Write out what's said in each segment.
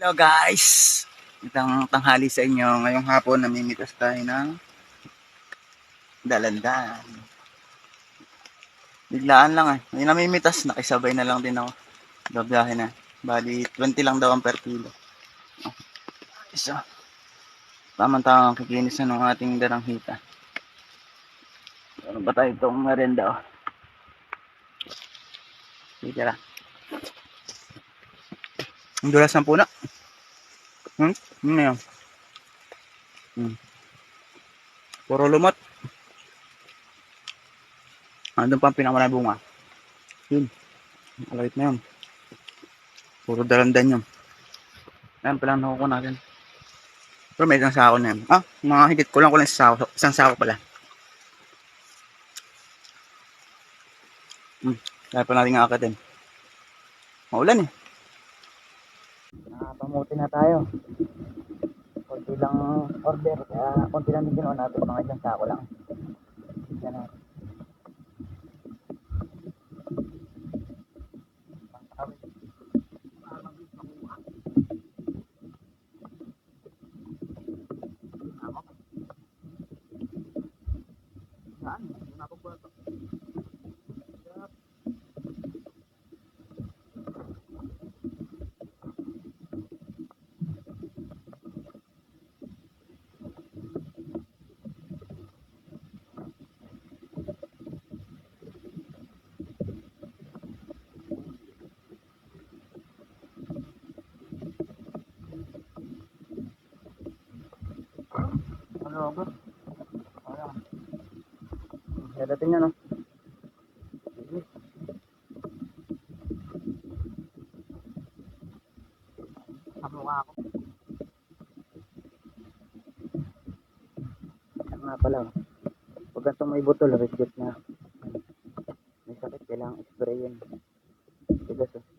Hello guys! Itang tanghali sa inyo. Ngayong hapon namimitas tayo ng dalandan. Biglaan lang eh. May namimitas, nakisabay na lang din ako. Babiyahe na. Bali, 20 lang daw ang per kilo. Oh. Isa. Tamang-tamang kikinis na ng ating daranghita. Ano ba tayo itong merenda oh? Sige lang. Ang dulas ng puno. Hmm? Ano yun? Hmm. Puro lumot. Andun pa ang pinakamarami bunga. Yun. Alawit na yun. Puro dalandan yun. Ayan pala nakukuha natin. Pero may isang sako na yun. Ah, mga higit ko lang ko isang sako. Isang sako pala. Hmm. Kaya pa natin akatin. Maulan eh. Nakapamuti na tayo. Konti lang order. Kaya konti lang din ginawa natin. Mga isang sako lang. Yan na. Saan? Ba? Ayan. Dadating na, no? Kamukha ako. Ano nga pala, oh. Pag ganito may botol, rescue na. May sakit, kailangan spray yan. Tigas, oh.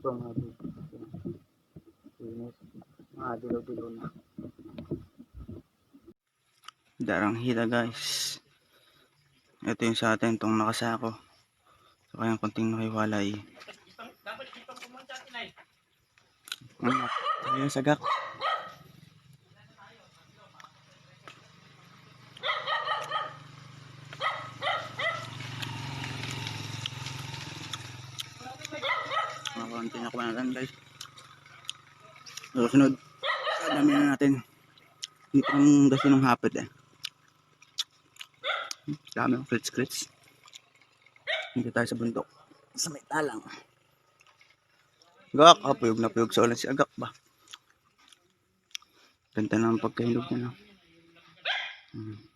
Ito, mga Inis. Mga dilaw-dilaw na. Darang hila guys. Ito yung sa atin, itong nakasako. So kaya konting nakiwalay. Ano? Ayun sagak. Konti na kumain natin guys. Susunod. Dami na natin. Hindi pa nang dasi ng hapit eh. Dami ng crits crits. Hindi tayo sa bundok. Sa may talang. Gak, ah, puyog na puyog sa ulan si Agak ba? Ganda na ang pagkahinog niya na. Hmm.